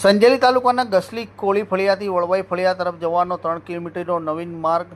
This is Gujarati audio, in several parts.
સંજેલી તાલુકાના ગસલી કોળી ફળિયાથી વળવાઈ ફળિયા તરફ જવાનો ત્રણ કિલોમીટરનો નવીન માર્ગ.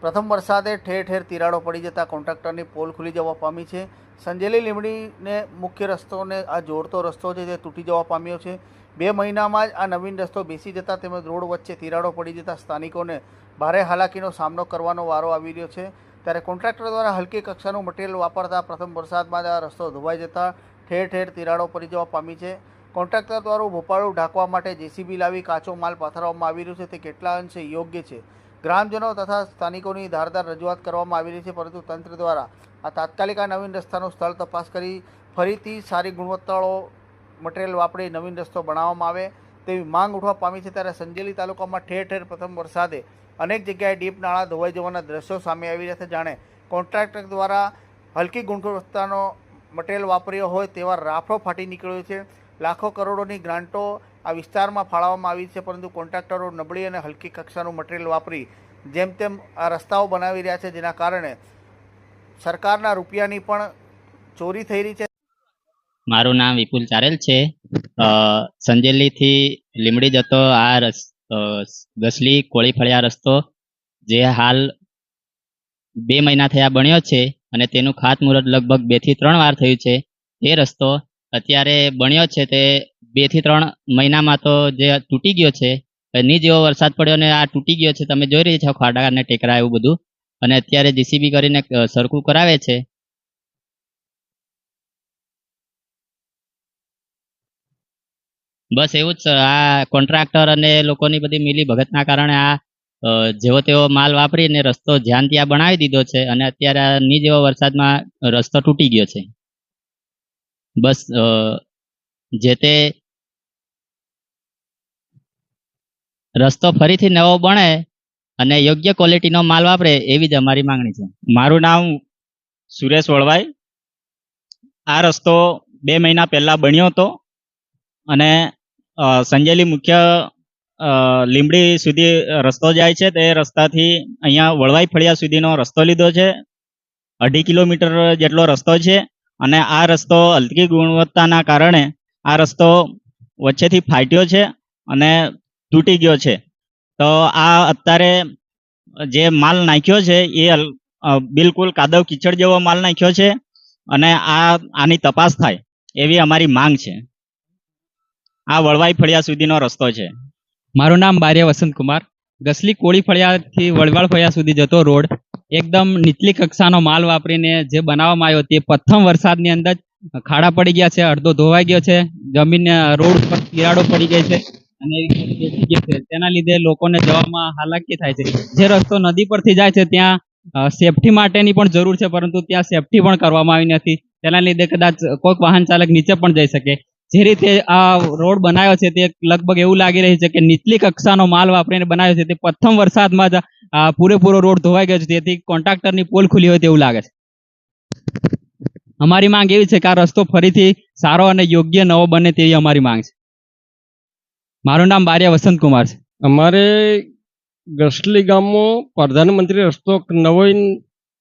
પ્રથમ વરસાદે ઠેર ઠેર તિરાડો પડી જતા કોન્ટ્રાક્ટરની પોલ ખુલી જવા પામી છે. સંજેલી લીમડીને મુખ્ય રસ્તોને આ જોડતો રસ્તો છે તે તૂટી જવા પામ્યો છે. બે મહિનામાં જ આ નવીન રસ્તો બેસી જતા તેમજ રોડ વચ્ચે તિરાડો પડી જતા સ્થાનિકોને ભારે હાલાકીનો સામનો કરવાનો વારો આવી રહ્યો છે. ત્યારે કોન્ટ્રાક્ટર દ્વારા હલકી કક્ષાનું મટીરિયલ વાપરતા પ્રથમ વરસાદમાં જ આ રસ્તો ધોવાઈ જતા ઠેર ઠેર તિરાડો પડી જવા પામી છે. કોન્ટ્રાક્ટર દ્વારા ભોપાળું ઢાંકવા માટે જેસીબી લાવી કાચો માલ પાથરવામાં આવી રહ્યો છે. તે કેટલા અંશે યોગ્ય છે? ગ્રામજનો તથા સ્થાનિકોની ધારદાર રજૂઆત કરવામાં આવી રહી છે, પરંતુ તંત્ર દ્વારા આ તાત્કાલિક આ નવીન રસ્તાનું સ્થળ તપાસ કરી ફરીથી સારી ગુણવત્તાવાળો મટીરિયલ વાપરી નવીન રસ્તો બનાવવામાં આવે તેવી માંગ ઉઠવા પામી છે. ત્યારે સંજેલી તાલુકામાં ઠેર ઠેર પ્રથમ વરસાદે અનેક જગ્યાએ ડીપ નાળા ધોવાઈ જવાના દ્રશ્યો સામે આવી રહ્યા છે. જાણે કોન્ટ્રાક્ટર દ્વારા હલકી ગુણવત્તાનો મટીરિયલ વાપર્યો હોય તેવા રાફડો ફાટી નીકળ્યો છે. લાખો કરોડોની ગ્રાન્ટો આ વિસ્તારમાં ફાળવવામાં આવી છે, પરંતુ કોન્ટ્રાક્ટરો નબળી અને હલકી કક્ષાનું મટીરિયલ વાપરી જેમ તેમ આ રસ્તાઓ બનાવી રહ્યા છે, જેના કારણે સરકારના રૂપિયાની પણ ચોરી થઈ રહી છે. મારું નામ વિપુલ ચારેલ છે. સંજેલીથી લીમડી જતો આ રસ ગસલી કોળી ફળિયા રસ્તો જે હાલ બે મહિના થયા બન્યો છે અને તેનું ખાતમુહૂર્ત લગભગ બેથી ત્રણ વાર થયું છે. એ રસ્તો અત્યારે બન્યો છે તે બેથી ત્રણ મહિનામાં તો જે તૂટી ગયો છે ની જેવો વરસાદ પડ્યો ને આ તૂટી ગયો છે, તમે જોઈ રહી છો ખાડા અને ટેકરા એવું બધું અને અત્યારે જીસીબી કરીને સરખું કરાવે છે બસ એવું જ. આ કોન્ટ્રાક્ટર અને લોકોની બધી મિલી ભગતના કારણે આ જેવો તેવો માલ વાપરીને રસ્તો જ્યાં ત્યાં બનાવી દીધો છે અને અત્યારે ની જેવો વરસાદમાં રસ્તો તૂટી ગયો છે બસ જે તે રસ્તો ફરીથી નવો બને અને યોગ્ય ક્વોલિટીનો માલ વાપરે એવી જ અમારી માંગણી છે. મારું નામ સુરેશ વળવાઈ. આ રસ્તો બે મહિના પહેલા બન્યો હતો અને સંજેલી મુખ્ય લીંબડી સુધી રસ્તો જાય છે. તે રસ્તાથી અહીંયા વળવાઈ ફળિયા સુધીનો રસ્તો લીધો છે. અઢી કિલોમીટર જેટલો રસ્તો છે. અને આ રસ્તો હલકી ગુણવત્તાના કારણે આ રસ્તો વચ્ચેથી ફાટ્યો છે અને તૂટી ગયો છે. તો આ અત્યારે જે માલ નાખ્યો છે એ બિલકુલ કાદવ કીચડ જેવો માલ નાખ્યો છે અને આ, આની તપાસ થાય એવી અમારી માંગ છે. આ વળવાઈ ફળિયા સુધીનો રસ્તો છે. મારું નામ બારિયા વસંતકુમાર. ગસલી કોળી ફળિયાથી વળવાળ ફળિયા સુધી જતો રોડ, એકદમ નીચલી કક્ષાનો માલ વાપરીને જે બનાવવામાં આવ્યો તે પ્રથમ વરસાદની અંદર ખાડા પડી ગયા છે, અડધો ધોવાઈ ગયો છે જમીન રોડ ઉપર તિરાડો પડી ગઈ છે અને તેના લીધે લોકોને જવામાં હાલાકી થાય છે. જે રસ્તો નદી પરથી જાય છે, ત્યાં સેફટી માટેની પણ જરૂર છે, પરંતુ ત્યાં સેફટી પણ કરવામાં આવી નથી. તેના લીધે કદાચ કોઈક વાહન ચાલક નીચે પણ જઈ શકે. જે રીતે આ રોડ બનાવ્યો છે તે લગભગ એવું લાગી રહ્યું છે કે નીચલી કક્ષાનો માલ વાપરીને બનાવ્યો છે તે પ્રથમ વરસાદમાં જ પૂરેપૂરો રોડ ધોવાઈ ગયો છે. તેથી કોન્ટ્રાક્ટરની પોલ ખુલી હોય તેવું લાગે છે. અમારી માંગ એવી છે કે આ રસ્તો ફરીથી સારો અને યોગ્ય નવો બને તેવી અમારી માંગ છે. મારું નામ બારિયા વસંતકુમાર છે. અમારે ગસલી ગામમાં પ્રધાનમંત્રી રસ્તો નવો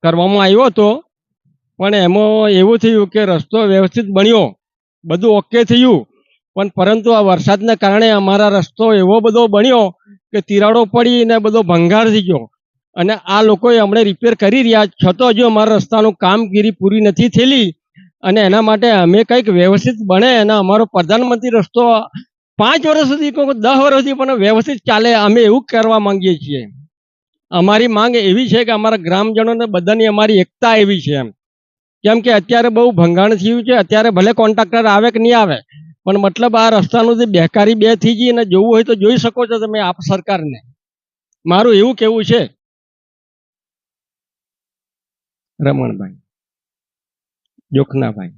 કરવામાં આવ્યો હતો, પણ એમાં એવું થયું કે રસ્તો વ્યવસ્થિત બન્યો. બધું ઓકે થયું. પણ પરંતુ આ વરસાદના કારણે અમારા રસ્તો એવો બધો બન્યો કે તિરાડો પડી ને બધો ભંગાર થઈ ગયો. અને આ લોકોએ અમને રિપેર કરી રહ્યા છતાં હજુ અમારા રસ્તાનું કામગીરી પૂરી નથી થયેલી. અને એના માટે અમે કંઈક વ્યવસ્થિત બને અને અમારો પ્રધાનમંત્રી રસ્તો પાંચ વર્ષ સુધી કોઈ દસ વર્ષ સુધી પણ વ્યવસ્થિત ચાલે અમે એવું કરવા માંગીએ છીએ. અમારી માંગ એવી છે કે અમારા ગ્રામજનોને બધાની અમારી એકતા એવી છે એમ. કેમ કે અત્યારે બહુ ભંગાણ થયું છે, અત્યારે ભલે કોન્ટ્રાક્ટર આવે કે નહીં આવે, પણ મતલબ આ રસ્તાનું જે બેકારી બે થઈ ગઈ અને જોવું હોય તો જોઈ શકો છો તમે આપ સરકારને. મારું એવું કેવું છે, રમણભાઈ, જોખનાભાઈ.